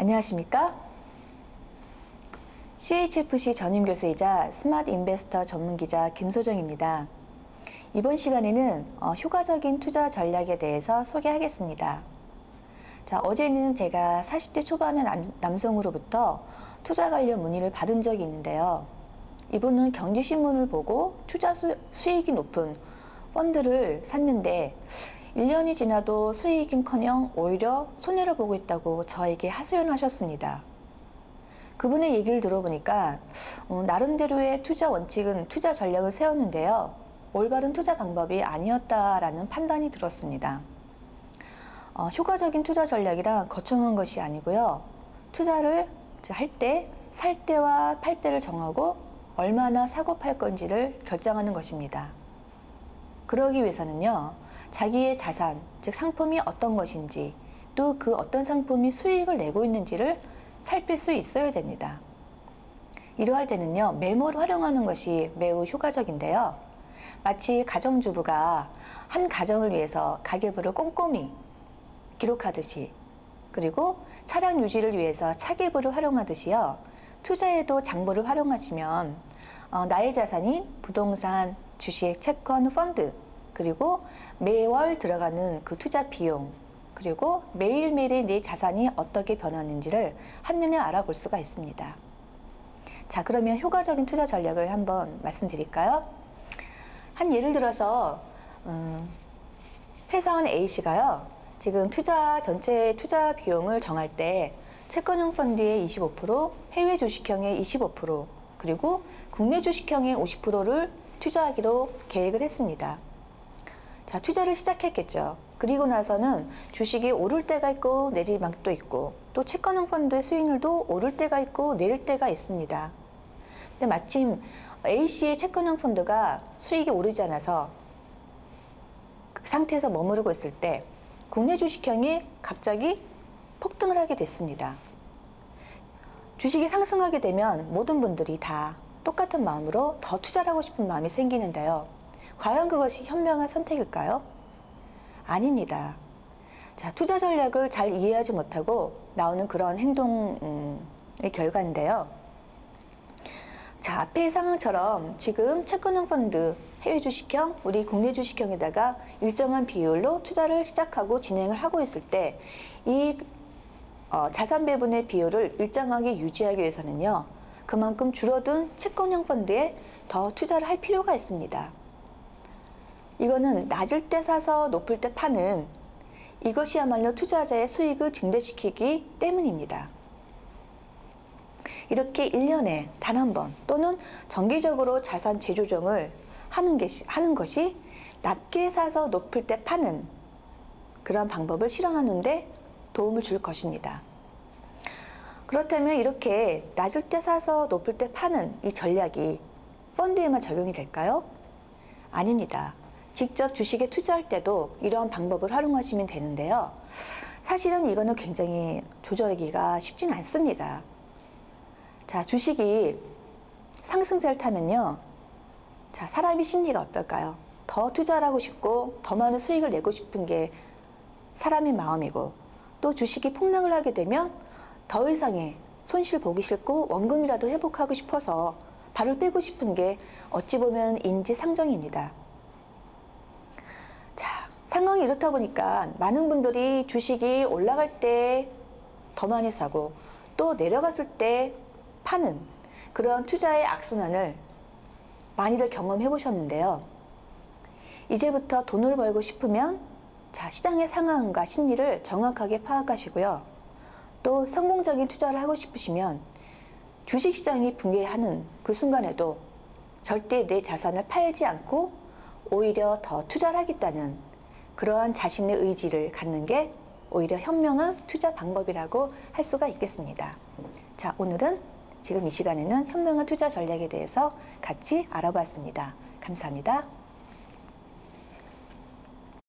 안녕하십니까? CHFC 전임 교수이자 스마트 인베스터 전문 기자 김소정입니다. 이번 시간에는 어, 효과적인 투자 전략에 대해서 소개하겠습니다. 자, 어제는 제가 40대 초반의 남, 남성으로부터 투자 관련 문의를 받은 적이 있는데요. 이분은 경제신문을 보고 투자 수, 수익이 높은 펀드를 샀는데 1년이 지나도 수익인커녕 오히려 손해를 보고 있다고 저에게 하소연하셨습니다. 그분의 얘기를 들어보니까 어, 나름대로의 투자 원칙은 투자 전략을 세웠는데요. 올바른 투자 방법이 아니었다라는 판단이 들었습니다. 어, 효과적인 투자 전략이란 거창한 것이 아니고요. 투자를 할 때, 살 때와 팔 때를 정하고 얼마나 사고 팔 건지를 결정하는 것입니다. 그러기 위해서는요, 자기의 자산, 즉 상품이 어떤 것인지, 또 그 어떤 상품이 수익을 내고 있는지를 살필 수 있어야 됩니다. 이러할 때는요, 메모를 활용하는 것이 매우 효과적인데요. 마치 가정주부가 한 가정을 위해서 가계부를 꼼꼼히 기록하듯이, 그리고 차량 유지를 위해서 차계부를 활용하듯이요, 투자에도 장부를 활용하시면 어, 나의 자산인 부동산, 주식, 채권, 펀드, 그리고 매월 들어가는 그 투자 비용, 그리고 매일매일의 내 자산이 어떻게 변하는지를 한눈에 알아볼 수가 있습니다. 자, 그러면 효과적인 투자 전략을 한번 말씀드릴까요? 한 예를 들어서, 음, 회사원 A씨가요, 지금 투자, 전체 투자 비용을 정할 때 채권형 펀드의 25%, 해외 주식형의 25%, 그리고 국내 주식형의 50%를 투자하기로 계획을 했습니다. 자, 투자를 시작했겠죠. 그리고 나서는 주식이 오를 때가 있고 내릴 막도 있고 또 채권형 펀드의 수익률도 오를 때가 있고 내릴 때가 있습니다. 근데 마침 A씨의 채권형 펀드가 수익이 오르지 않아서 그 상태에서 머무르고 있을 때 국내 주식형이 갑자기 폭등을 하게 됐습니다. 주식이 상승하게 되면 모든 분들이 다 똑같은 마음으로 더 투자를 하고 싶은 마음이 생기는데요. 과연 그것이 현명한 선택일까요? 아닙니다. 자, 투자 전략을 잘 이해하지 못하고 나오는 그런 행동의 결과인데요. 자, 앞의 상황처럼 지금 채권형 펀드, 해외 주식형, 우리 국내 주식형에다가 일정한 비율로 투자를 시작하고 진행을 하고 있을 때이 어, 자산 배분의 비율을 일정하게 유지하기 위해서는요. 그만큼 줄어든 채권형 펀드에 더 투자를 할 필요가 있습니다. 이거는 낮을 때 사서 높을 때 파는 이것이야말로 투자자의 수익을 증대시키기 때문입니다. 이렇게 1년에 단 한 번 또는 정기적으로 자산 재조정을 하는, 것이, 하는 것이 낮게 사서 높을 때 파는 그런 방법을 실현하는데 도움을 줄 것입니다. 그렇다면 이렇게 낮을 때 사서 높을 때 파는 이 전략이 펀드에만 적용이 될까요? 아닙니다. 직접 주식에 투자할 때도 이러한 방법을 활용하시면 되는데요. 사실은 이거는 굉장히 조절하기가 쉽지는 않습니다. 자, 주식이 상승세를 타면요. 자, 사람의 심리가 어떨까요? 더 투자를 하고 싶고 더 많은 수익을 내고 싶은 게 사람의 마음이고 또 주식이 폭락을 하게 되면 더 이상의 손실 보기 싫고 원금이라도 회복하고 싶어서 발을 빼고 싶은 게 어찌 보면 인지상정입니다. 자, 상황이 이렇다 보니까 많은 분들이 주식이 올라갈 때 더 많이 사고 또 내려갔을 때 파는 그런 투자의 악순환을 많이들 경험해 보셨는데요. 이제부터 돈을 벌고 싶으면 자, 시장의 상황과 심리를 정확하게 파악하시고요. 또 성공적인 투자를 하고 싶으시면 주식 시장이 붕괴하는 그 순간에도 절대 내 자산을 팔지 않고 오히려 더 투자를 하겠다는 그러한 자신의 의지를 갖는 게 오히려 현명한 투자 방법이라고 할 수가 있겠습니다. 자, 오늘은 지금 이 시간에는 현명한 투자 전략에 대해서 같이 알아봤습니다. 감사합니다.